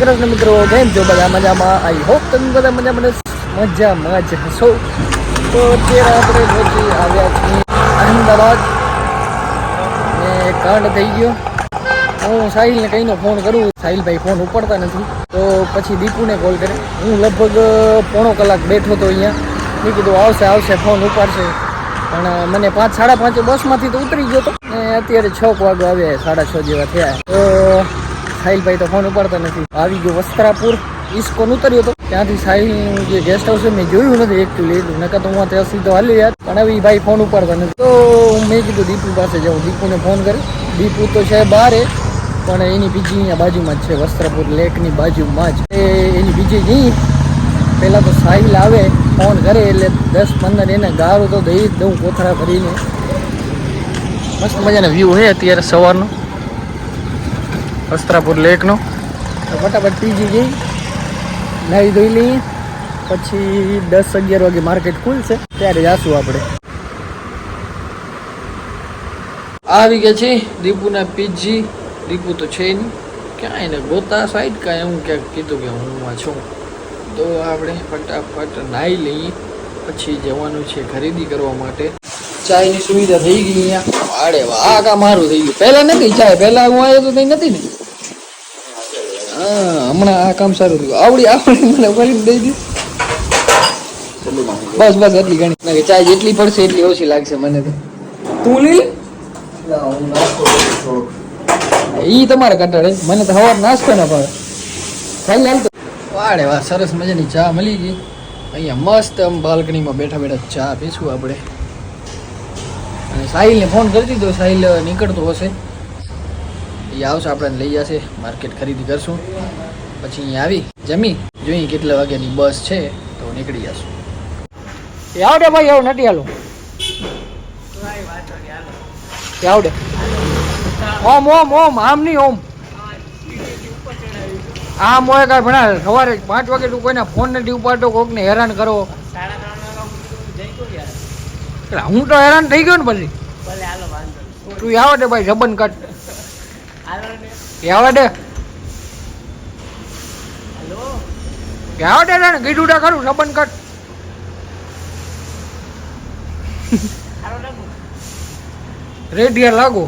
કૃષ્ણ મિત્રો કેમ છો બધા મજામાં આઈ હોપ તમે બધા મજા મને મજામાં જ હશો. તો અત્યારે આપણે પહોંચી આવ્યા છીએ અહેમદાબાદ. ને કાંડ થઈ ગયો. હું સાહિલને કહીને ફોન કરું. સાહિલભાઈ ફોન ઉપાડતા નથી. તો પછી દીપુને કોલ કરે. હું લગભગ પોણો કલાક બેઠો હતો અહીંયા. મેં કીધું, આવશે આવશે ફોન ઉપાડશે. પણ મને પાંચ, સાડા પાંચે બસમાંથી તો ઉતરી ગયો હતો ને અત્યારે છ વાગે આવ્યા સાડા છ જેવા થયા. તો સાહિલભાઈ તો ફોન ઉપાડતા નથી. આવી ગયો વસ્ત્રાપુર. ઇસ્કોન ઉતર્યો હતો ત્યાંથી સાહિલ જે ગેસ્ટ હાઉસ છે, મેં જોયું નથી. એકચ્યુઅલી નકર તો હું ત્યાં સીધો હાલી યાર પણ હવે ભાઈ ફોન ઉપાડતા નથી. તો મેં કીધું દીપુ પાસે જાઉં. દીપુને ફોન કર્યો. દીપુ તો છે બારે, પણ એની બીજી અહીંયા બાજુમાં જ છે, વસ્ત્રાપુર લેકની બાજુમાં જ. એની બીજી નહીં. પહેલાં તો સાહિલ આવે ફોન કરે એટલે દસ પંદર એને ગારું તો દઈ દઉં કોથળા ભરીને. મસ્ત મજાનો વ્યૂ છે અત્યારે સવારનો. વસ્ત્રાપુર લેકનો. તો ફટાફટ પીજી જઈ નાહી ધોઈ લઈએ. પછી દસ અગિયાર વાગે માર્કેટ ખુલશે. ત્યારે જાશું આપણે. આવી ગયા છે દીપુના પીજી. દીપુ તો છે નહીં. ક્યાંય એને ગોતા સાઈડ કાંઈ હું ક્યાંક કીધું કે હું આ છું. તો આપણે ફટાફટ નાહી લઈએ. પછી જવાનું છે ખરીદી કરવા માટે. ચાયની સુવિધા થઈ ગઈ અહીંયા. આડે વાહ, આ મારું થઈ ગયું. પહેલા નથી ચાય પહેલા હું આવ્યો તો કઈ નથી ને. હમણાં આ કામ સારું થયું. આવડી આવડી મને કરીને દઈ દીધું બસ બસ એટલી ઘણી. ચાય જેટલી પડશે એટલી ઓછી લાગશે મને તો. તું લઈ ઈ તમારે કંટાળે મને તો સવાર નાસ્તો ના ભાવે. ખાઈ લાલ તો. વાડે વાહ સરસ મજાની ચા મળી ગઈ. અહીંયા મસ્ત આમ બાલ્કનીમાં બેઠા બેઠા ચા પીશું આપણે. અને સાહિલને ફોન કરી દીધો. સાહિલ નીકળતો હશે. એ આવશે આપણને લઈ જશે માર્કેટ ખરીદી કરશું. પછી અહીંયા આવી જમી જોઈએ કેટલા વાગ્યાની બસ છે તો નીકળી જશું. એ આવડે ભાઈ એવું નથી હાલો. એ આવડે. ઓમ ઓમ ઓમ આમ નહીં ઓમ. આમ મોય કાંઈ ભણા સવારે પાંચ વાગે તું કોઈના ફોન નથી ઉપાડતો કોકને હેરાન કરો. એટલે હું તો હેરાન થઈ ગયો ને પછી. તું આવો ને ભાઈ જબન કટ આવા હેલો? દે ને ગીડું તા ખરું જબન કટ રેડિયા લાગો.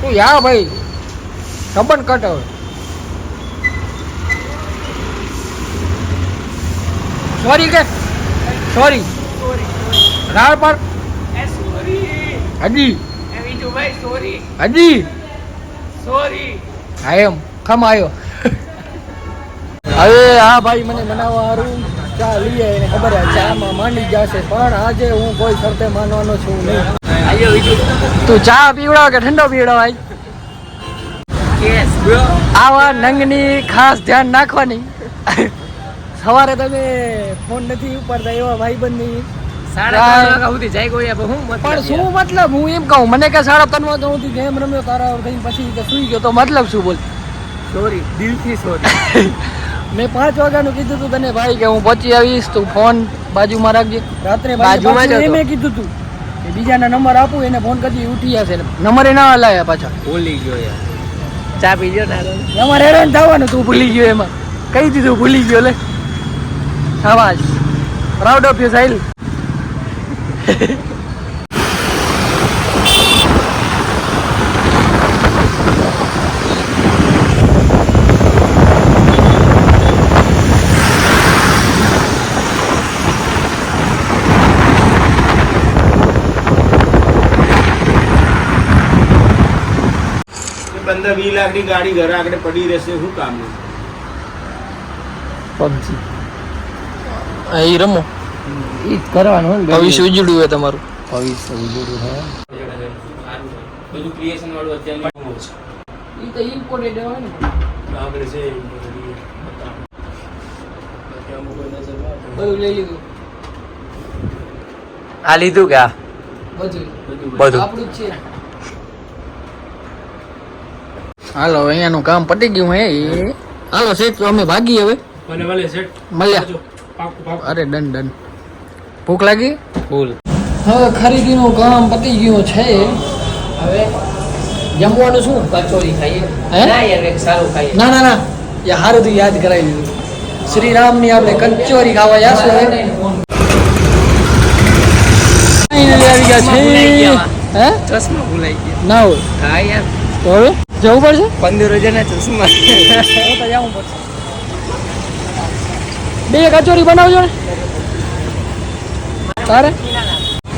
તું યા ભાઈ? સંબંધ કટ હવે સોરી કે? સોરી રાળ પર હજી હજી હા એમ ખમ આવ્યો હવે આ ભાઈ મને મનાવવા હારું ચા લઈએ એને ખબર છે ચામાં માંડી જશે પણ આજે હું કોઈ શરતે માનવાનો છું નહીં. તું ચા પીવડાવ કે ઠંડો પીવડાવ ભાઈ આવા નંગની ખાસ ધ્યાન નાખવાની. સવારે તમે ફોન નથી ઉપાડતા એવા ભાઈબંધની. પણ શું મતલબ? હું એમ કહું મને કે સાડા ત્રણ વાગ્યા સુધી ગેમ રમ્યો તારા થઈને પછી સુઈ ગયો તો મતલબ શું બોલ? સોરી દિલથી સોરી મેં પાંચ વાગ્યાનું કીધું તું તને ભાઈ કે હું પહોંચી આવીશ તું ફોન બાજુમાં રાખજે. રાત્રે બાજુમાં. મેં કીધું તું બીજાના નંબર આપું એને ફોન કરતી ઉઠી જશે. નંબર એ ના હલાયા પાછા. ભૂલી ગયો યાર. ચા પીજો ગયો અમારે હેરાન થવાનું તું ભૂલી ગયો એમાં. કહી દીધું ભૂલી ગયો લે. શાબાશ પ્રાઉડ ઓફ યુ સાહિલ પંદર વીસ લાખની ગાડી ઘરે આગળ પડી રહેશે શું કામનું? પબજી. અહીં રમો. એ જ કરવાનું ભવિષ્ય ઉજળું હોય તમારું. ભવિષ્ય ઉજળું હોય. બધું ક્રિએશન વાળું અત્યારે એ તો ઇમ્પોર્ટેન્ટ હોય ને. આગળ છે બધું લઈ લીધું. આ લીધું કે બધું. બધું. આપણું છે. હાલો અહીંયાનું કામ પતી ગયું હે. એ હાલો શેઠ તો અમે ભાગી હવે. મને મળે સેટ મળ્યા. અરે ડન ડન. ભૂખ લાગી? ફૂલ. હવે ખરીદીનું કામ પતી ગયું છે. હવે જમવાનું શું? કચોરી ખાઈએ. હે? ના યાર સારું ખાઈએ. ના ના ના. એ હારું તો યાદ કરાવી દીધું શ્રી રામની આપણે કચોરી ખાવા જાશું આવી ગયા છે. હે? ચશ્મા ભૂલાઈ ગયા. ના હોય. હા યાર. તો હવે જવું પડશે? પંદર હજારના ચશ્મા. તો તો જવું પડશે. બે કચોરી બનાવજો ને. તારે?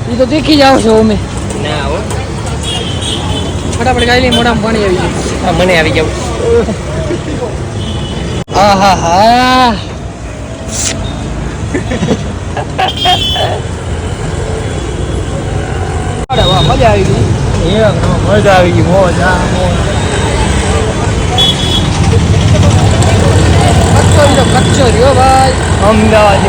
એ તો દેખી જાવ છો અમે. ના હો. ફટાફટ ગાઈ લઈ મોઢામાં પાણી આવી જાય હા, મને આવી જાવ આહા હા મજા આવી ગઈ. મજા આવી ગઈ મોજ આ મોજ. કચોરી હો ભાઈ. અમદાવાદ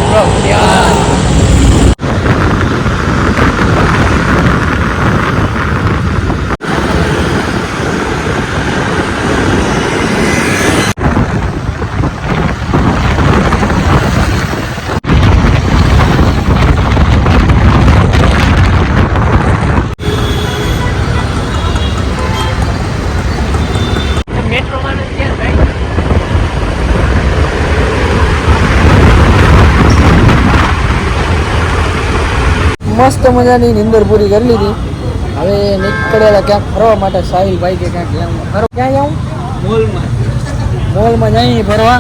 મસ્ત મજાની નિંદર પૂરી કરી લીધી. હવે નીકળેલા ક્યાંક ફરવા માટે સાહિલભાઈ કે ક્યાંક જવું ક્યાં જવું મોલમાં. મોલમાં જઈ ફરવા.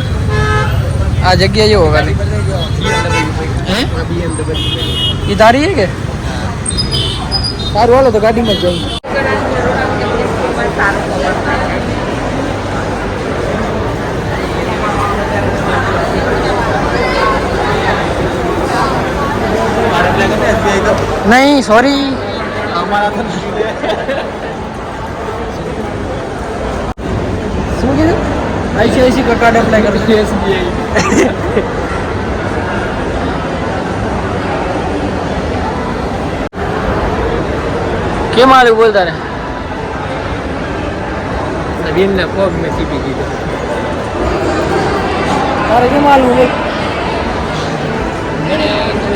આ જગ્યા જેવો ખાલી. એ તારી કે? સારું, હાલો તો ગાડીમાં જ જઈએ નહીં સોરી શું કીધું? આઈસીઆઈસી કાર્ડ એપ્લાય કરું એસબીઆઈ કેમ આવ્યું બોલ તારે? નવીનના પગ મેં ચીપી દીધો તારે કેમ આવ્યું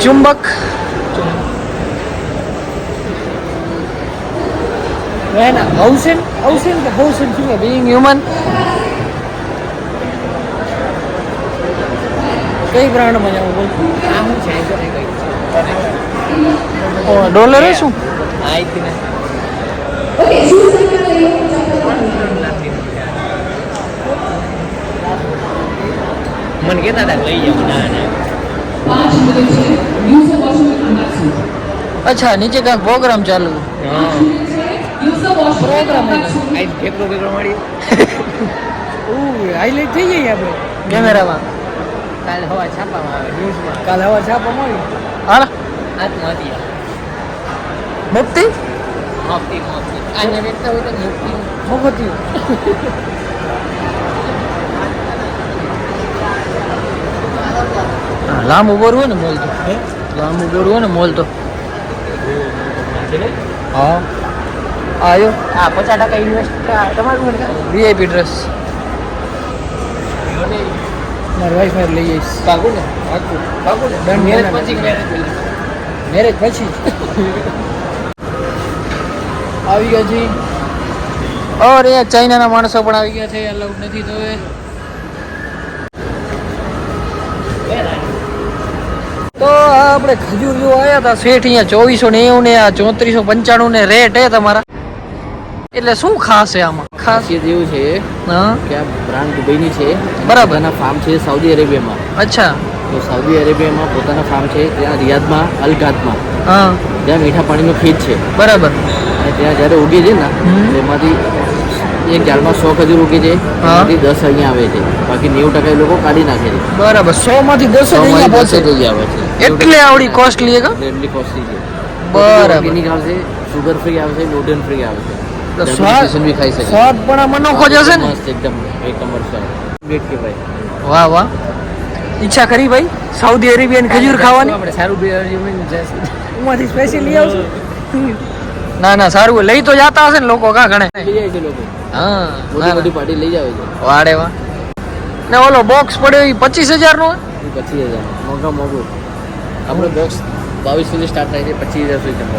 ચુંબક. ચુંબક. Man, ocean, ocean, The Hausen શું છે? Being human? કઈ બ્રાન્ડમાં જાઉં બોલ આ હું છે તો કઈ ઓ ડોલર હે શું આ એક ને મને કહેતા હતા લઈ જાવ ના ના અચ્છા નીચે કાંઈક પ્રોગ્રામ ચાલુ હા પ્રોગ્રામ આઈ ફેકરો ફેકરો મારી હાઈલાઇટ થઈ જઈએ આપણે કેમેરામાં. કાલે હવા છાપામાં આવે ન્યૂઝમાં. કાલ હવા છાપા મળી. હા આત્મહત્યા મુક્તિ? મુક્તિ મુક્તિ આને વેચતા હોય તો મુક્તિ. મુક્તિ લાંબુ બોર હોય ને મોલ તો. લાંબુ ઊભો હોય ને મોલ તો. હા. આયો. હા પચાસ ટકા ઇન્વેસ્ટ તમારું વીઆઈપી ડ્રેસ મારી વાઈફ મારે લઈ જઈશ પાકું ને? પાકું પાકું ને? મેરેજ પછી મેરેજ પછી. આવી ગયા છે ઓર એ ચાઇનાના માણસો પણ આવી ગયા છે. અલાઉડ નથી તો એ. તો આપણે ખજૂર જો આવ્યા હતા શેઠ અહીંયા ચોવીસો નેવું ને આ ચોત્રીસો પંચાણું ને રેટ હે તમારા. એટલે શું ખાસ છે આમાં? ખાસ? એ એવું છે કે આ બ્રાન્ડ દુબઈની છે. બરાબર. એના ફાર્મ છે સાઉદી અરેબિયામાં અચ્છા. તો સાઉદી અરેબિયામાં પોતાના ફાર્મ છે ત્યાં રિયાદમાં અલગાદમાં હા. ત્યાં મીઠા પાણીનો ખેત છે. બરાબર. અને ત્યાં જ્યારે ઉગે છે ને એમાંથી એક ઝાડમાં સો ખજૂર ઉગે છે. એમાંથી દસ અહીંયા આવે છે. બાકી નેવું ટકા એ લોકો કાઢી નાખે છે. બરાબર. સો માંથી દસ અહીંયા પહોંચે. દસ આવે છે. એટલે આવડી કોસ્ટલી એટલી કોસ્ટલી છે. બરાબર. ઓર્ગેનિક આવશે સુગર ફ્રી આવશે ગ્લુટેન ફ્રી આવશે. સ્વાદ બી ખાઈ શકે. સ્વાદ પણ આમાં નોખો જશે ને? મસ્ત એકદમ એક નંબર સ્વાદ ગ્રેટ કે ભાઈ. વાહ વાહ. ઈચ્છા કરી ભાઈ સાઉદી અરેબિયન ખજૂર ખાવાની. આપણે સારું બે જશે ઉમાંથી સ્પેશિયલ લઈ આવશું. ના ના સારું. લઈ તો જાતા હશે ને લોકો કા ગણે લઈ જાય છે લોકો. હા ના, મોટી મોટી પાર્ટી લઈ જાવે છે. વાડે વાહ. ને ઓલો બોક્સ પડ્યો એ પચીસ હજાર નો પચીસ હજાર મોંઘા મોંઘું. આપણે બોક્સ બાવીસ સુધી સ્ટાર્ટ થાય છે પચીસ હજાર સુધી ચંપલ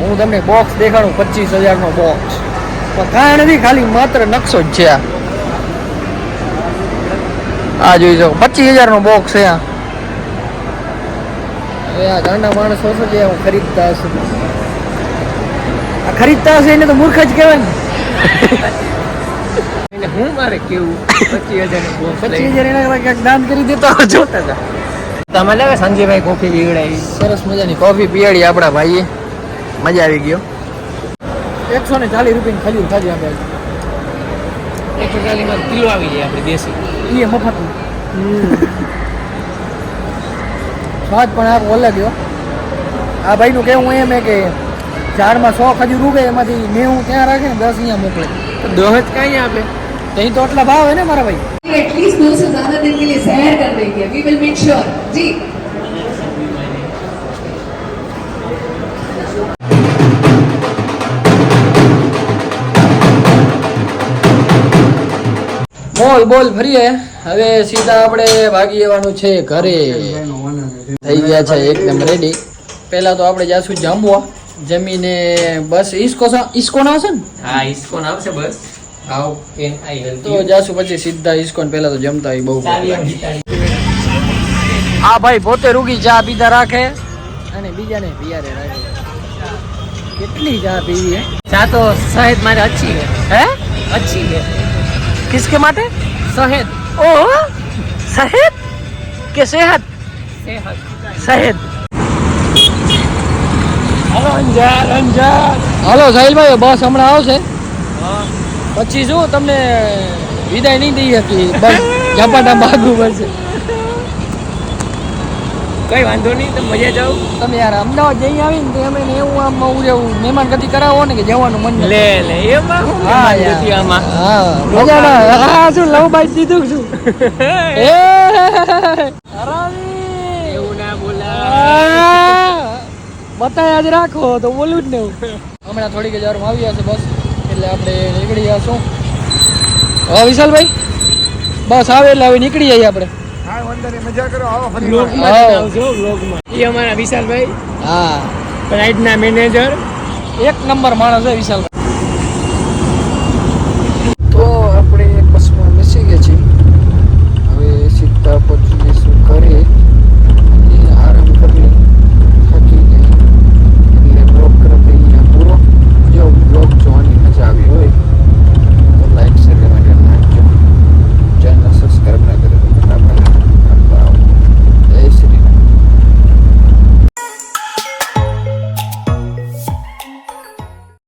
હું તમને બોક્સ દેખાડું પચીસ હજારનો બોક્સ પણ કાંઈ નથી ખાલી માત્ર નકશો જ છે આ. જોઈ શકો પચીસ હજારનો બોક્સ છે આ. હવે આ ગાંડા માણસો છે જે હું ખરીદતા હશે. આ ખરીદતા હશે એને તો મૂર્ખ જ કહેવાય ને. હું મારે કેવું? પચીસ હજાર પચીસ હજાર એના કરતાં દાન કરી દેતો જોતા હતા. તમે લાગે સંજયભાઈ કોફી પીવડાવી. સરસ મજાની કોફી પીવાડી આપણા ભાઈએ. મજા આવી ગયો. એકસો ને ચાલીસ રૂપિયાની ખજૂર ખાધી આપે એકસો ચાલીસમાં કિલો આવી જાય આપણે દેશી. એ મફતનું સ્વાદ પણ આ અલગ ગયો આ ભાઈનું કહેવું એમ કે ચારમાં સો ખજૂર ઉગે એમાંથી નેવું ત્યાં રાખે ને દસ અહીંયા મોકલે. દહ જ કાંઈ આપે. નહીં તો આટલા ભાવ હે ને મારા ભાઈ. એટલીસ્ટ દો સે દિન કે લિયે સહેર કર દેંગે વી વિલ મેક શ્યોર જી. મોલ બોલ ફરીએ. હવે સીધા આપણે ભાગી જવાનું છે ઘરે. થઈ ગયા છે એકદમ રેડી પહેલા તો આપણે જાશું જમવા જમીને બસ ઈસ્કો ઈસ્કોન આવશે ને? હા ઈસ્કોન આવશે બસ. તો જાશું પછી સીધા ઈસ્કોન પહેલા તો જમતા હોય બહુ હા આ ભાઈ પોતે રૂગી ચા પીધા રાખે. અને બીજાને પિયારે રાખે. કેટલી ચા પીવી હે? ચા તો સાહેબ મારે અચ્છી હે હે? અચ્છી હે કિસકે માટે સહેદ ઓહો શહેદ કે સેહત શહેદ હાલો સાહિલભાઈ બસ હમણાં આવશે? પછી શું? તમને વિદાય નહીં દઈ હતી. બસ ઝપાટા ભાગવું પડશે. કઈ વાંધો નહીં તમે મજા જાવ તમે યાર અમદાવાદ જઈ આવીને તો એમ એવું આમ એવું મહેમાન ગતિ કરાવો ને કે જવાનું મન લે લે એમાં હા. ગતિ આમાં? હા મજામાં. હા શું લવ બાઈટ દીધું શું? એ. હરાવી એવું ના બોલા. બતાય આજ રાખો તો બોલું જ ને હું. હમણાં થોડીક જ વારમાં આવ્યા છે બસ એટલે આપણે નીકળી જશું હા વિશાલભાઈ? બસ આવે એટલે હવે નીકળી જઈએ આપણે. બ્લોગમાં આવો. જ આવજો બ્લોગમાં એ અમારા વિશાલભાઈ. હા. રાઈડના મેનેજર એક નંબર માણસ છે વિશાલભાઈ.